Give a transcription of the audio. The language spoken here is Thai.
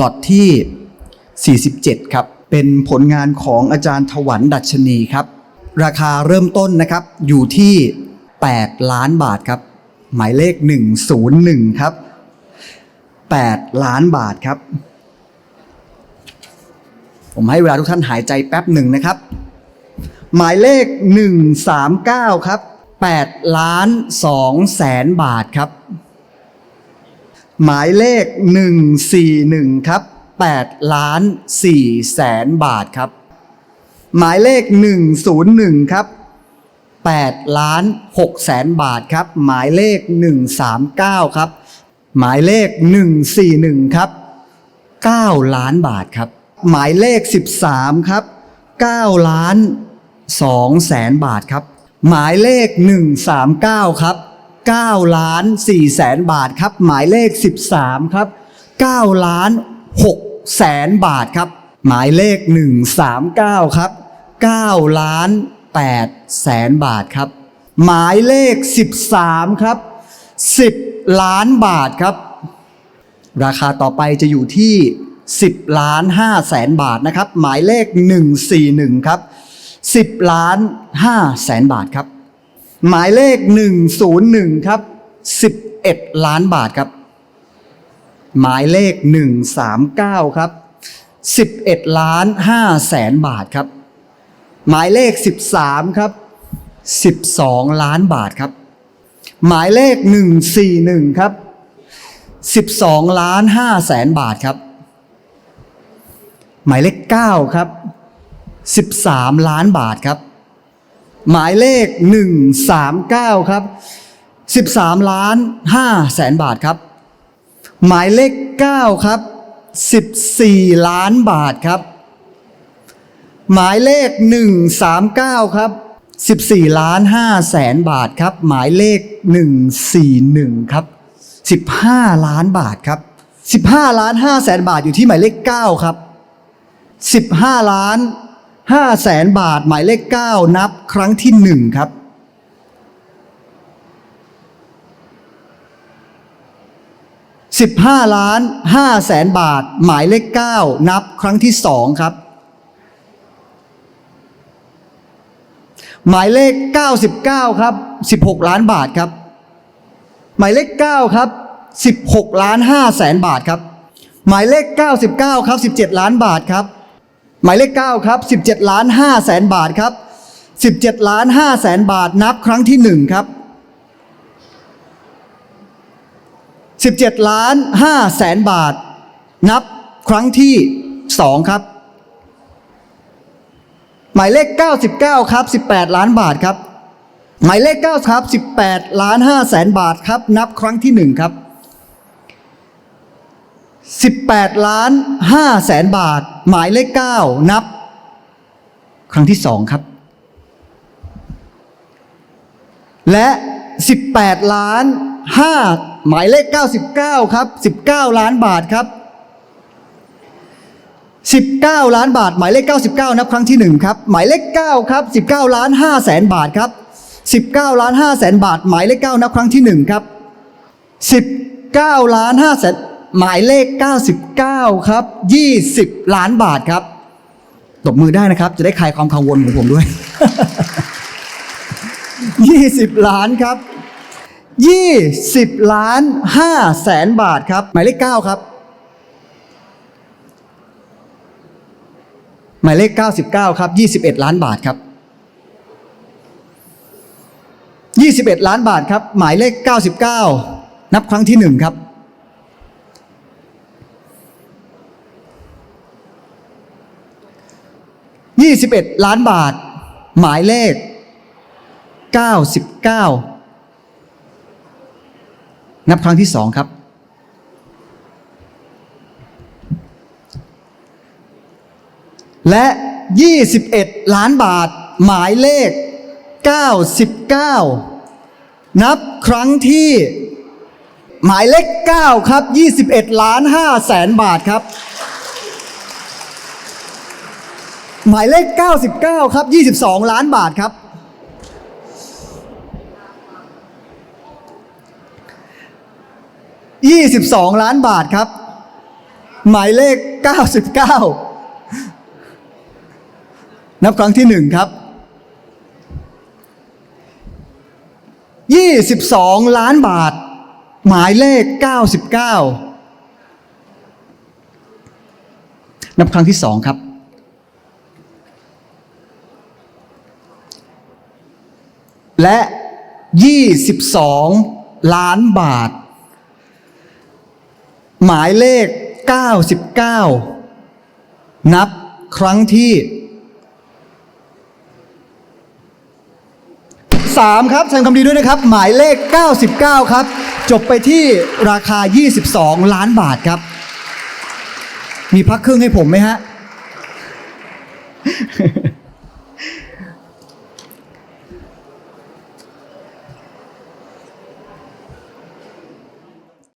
ล็อตที่ 47 ครับ เป็นผลงานของอาจารย์ถวันดัชนีครับ ราคาเริ่มต้นนะครับอยู่ที่ 8 ล้านบาทครับ หมายเลข 101 ครับ 8 ล้านบาทครับ ผมให้เวลาทุกท่านหายใจแป๊บหนึ่งนะครับ หมายเลข 139 ครับ 8 ล้าน2แสนบาทครับ หมายเลข 141 ครับ 8 ล้าน 4 แสนบาทครับ หมายเลข 101 ครับ 8 ล้าน 6 แสนบาทครับ หมายเลข 139 ครับ หมายเลข 141 ครับ 9 ล้านบาทครับ หมายเลข 13 ครับ 9 ล้าน2แสนบาทครับ หมายเลข 139 ครับ 9ล้าน4แสนบาทครับ หมายเลข 13 ครับ 9 ล้าน6แสนบาทครับ หมายเลข 139 ครับ 9 ล้าน8แสนบาทครับ หมายเลข 13 ครับ 10 ล้านบาทครับ ราคาต่อไปจะอยู่ที่ 10 ล้าน5แสนบาทนะครับ หมายเลข 141 ครับ 10 ล้าน5แสนบาทครับ หมายเลข 101 ครับ 11 ล้านบาทครับ หมายเลข 139 ครับ 11 ล้าน5แสนบาทครับ หมายเลข 13 ครับ 12 ล้านบาทครับ หมายเลข 141 ครับ 12 ล้าน5แสนบาทครับ หมายเลข 9 ครับ 13 ล้านบาทครับ หมายเลข 139 ครับ 13 ล้าน5แสนบาทครับ หมายเลข 9 ครับ 14 ล้านบาทครับ หมายเลข 139 ครับ 14 ล้าน5แสนบาทครับ หมายเลข 141 ครับ 15 ล้านบาทครับ 15 ล้าน5แสนบาทอยู่ที่หมายเลข 9 ครับ 15 ล้าน 5แสนบาทหมายเลข9นับครั้งที่1ครับ15ล้าน5แสนบาท หมายเลข9นับครั้งที่2ครับ หมายเลข99ครับ16ล้านบาทครับ หมายเลข9ครับ16ล้าน5แสนบาทครับ หมายเลข99ครับ17ล้านบาทครับ หมายเลข9ครับ17ล้าน5แสนบาทครับ 17ล้าน5แสนบาทนับครั้งที่1ครับ17ล้าน5แสนบาท นับครั้งที่2ครับ หมายเลข 99 ครับ 18 ล้านบาทครับ หมายเลข9ครับ 18 ล้าน5แสนบาทครับ นับครั้งที่1ครับ 18 ล้าน5แสนบาท หมายเลข 9 นับ ครั้งที่2ครับ และ 18 ล้าน5หมายเลข 99 ครับ 19 ล้านบาทครับ 19 ล้านบาท หมายเลข 99 นับครั้งที่ 1 ครับ หมายเลข 9 ครับ 19 ล้าน5แสนบาทครับ 19 ล้าน5แสนบาท หมายเลข 9 นับครั้งที่ 1 ครับ 19 ล้าน5แสน หมายเลข 99 ครับ 20 ล้านบาทครับ ตบมือได้นะครับ จะได้คลายความกังวลของผมด้วย 20 ล้านครับ 20 ล้าน5แสนบาทครับ หมายเลข 9 ครับ หมายเลข 99 ครับ 21 ล้านบาทครับ 21 ล้านบาทครับ หมายเลข 99 นับครั้งที่ 1 ครับ 21 ล้านบาท หมายเลข 99 นับครั้งที่2ครับ และ 21 ล้านบาท หมายเลข 99 นับครั้งที่ หมายเลข 9 ครับ 21 ล้าน5แสนบาทครับ หมายเลข 99 ครับ 22 ล้านบาทครับ 22 ล้านบาทครับ หมายเลข 99 นับครั้งที่หนึ่งครับ 22 ล้านบาท หมายเลข 99 นับครั้งที่สองครับ และ 22 ล้านบาท หมายเลข 99 นับครั้งที่ 3 ครับแสดงความดีด้วยนะครับ หมายเลข 99 ครับ จบไปที่ราคา 22 ล้านบาทครับ มีพักครึ่งให้ผมไหมฮะ